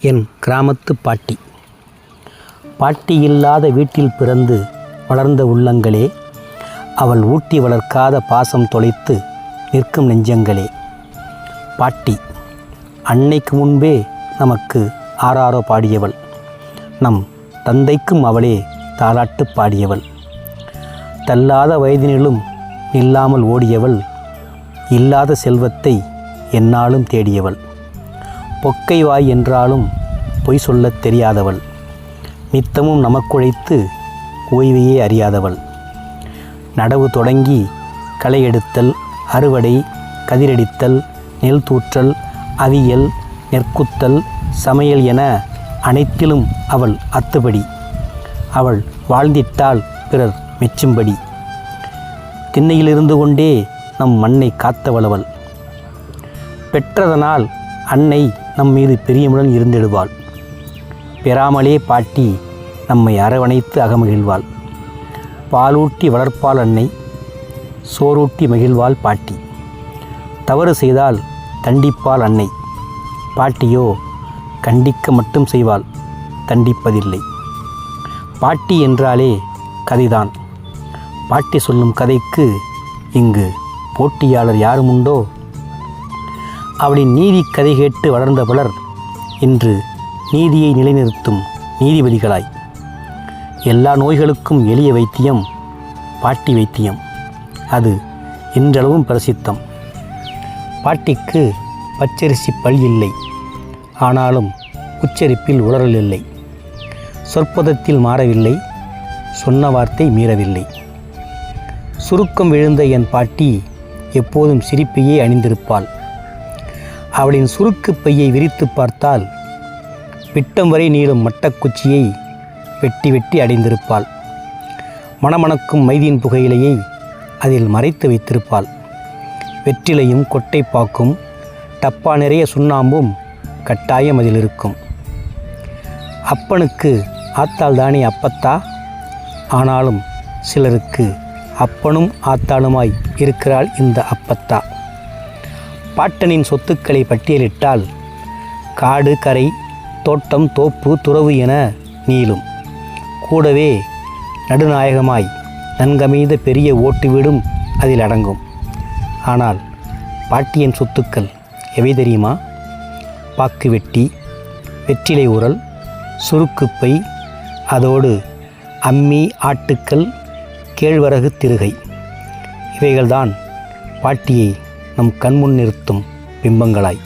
என் கிராமத்து பாட்டி. பாட்டி இல்லாத வீட்டில் பிறந்து வளர்ந்த உள்ளங்களே அவள் ஊட்டி வளர்க்காத பாசம் தொலைத்து நிற்கும் நெஞ்சங்களே. பாட்டி அன்னைக்கு முன்பே நமக்கு ஆறாரோ பாடியவள். நம் தந்தைக்கும் அவளே தாலாட்டு பாடியவள். தள்ளாத வயதினிலும் நில்லாமல் ஓடியவள் இல்லாத செல்வத்தை என்னாலும் தேடியவள். பொக்கை வாய் என்றாலும் பொய் சொல்லத் தெரியாதவள். நித்தமும் நமக்குழைத்து ஓய்வையே அறியாதவள். நடவு தொடங்கி களை எடுத்தல் அறுவடை கதிரடித்தல் நெல் தூற்றல் அவியல் நெற்குத்தல் சமையல் என அனைத்திலும் அவள் அத்துபடி அவள் வாழ்ந்திட்டால் பிறர் மெச்சும்படி. திண்ணையிலிருந்து கொண்டே நம் மண்ணை காத்தவளவள் பெற்றதனால் அன்னை நம் மீது பெரியமுடன் இருந்திடுவாள் பெறாமலே பாட்டி நம்மை அரவணைத்து அகமகிழ்வாள். பாலூட்டி வளர்ப்பாள் அன்னை சோறூட்டி மகிழ்வாள் பாட்டி. தவறு செய்தால் தண்டிப்பாள் அன்னை. பாட்டியோ கண்டிக்க மட்டும் செய்வாள் தண்டிப்பதில்லை. பாட்டி என்றாலே கதைதான். பாட்டி சொல்லும் கதைக்கு இங்கு போட்டியாளர் யாரும் உண்டோ அவளின் நீதி கதை கேட்டு வளர்ந்த பலர் இன்று நீதியை நிலைநிறுத்தும் நீதிபதிகளாய். எல்லா நோய்களுக்கும் எளிய வைத்தியம் பாட்டி வைத்தியம். அது இன்றளவும் பிரசித்தம். பாட்டிக்கு பச்சரிசி பல் இல்லை. ஆனாலும் உச்சரிப்பில் உளறல் இல்லை. சொற்பதத்தில் மாறவில்லை. சொன்ன வார்த்தை மீறவில்லை. சுருக்கம் விழுந்த என் பாட்டி எப்போதும் சிரிப்பையே அணிந்திருப்பாள். அவளின் சுருக்கு பையை விரித்து பார்த்தால் விட்டம் வரை நீளும் மட்டக்குச்சியை வெட்டி வெட்டி அடைந்திருப்பாள். மணமணக்கும் மைதியின் புகையிலையை அதில் மறைத்து வைத்திருப்பாள். வெற்றிலையும் கொட்டைப்பாக்கும் டப்பா நிறைய சுண்ணாம்பும் கட்டாயம் அதில் இருக்கும். அப்பனுக்கு ஆத்தாள் தானே அப்பத்தா? ஆனாலும் சிலருக்கு அப்பனும் ஆத்தாளுமாய் இருக்கிறாள் இந்த அப்பத்தா. பாட்டனின் சொத்துக்களை பட்டியலிட்டால் காடு கரை தோட்டம் தோப்பு துறவு என நீளும். கூடவே நடுநாயகமாய் நன்கமைந்த பெரிய ஓட்டு வீடும் அதில் அடங்கும். ஆனால் பாட்டியின் சொத்துக்கள் எவை தெரியுமா? பாக்கு வெட்டி வெற்றிலை உரல் சுருக்குப்பை அதோடு அம்மி ஆட்டுக்கல் கேழ்வரகு திருகை. இவைகள்தான் பாட்டியை நம் கண்முன் நிறுத்தும் பிம்பங்களாய்.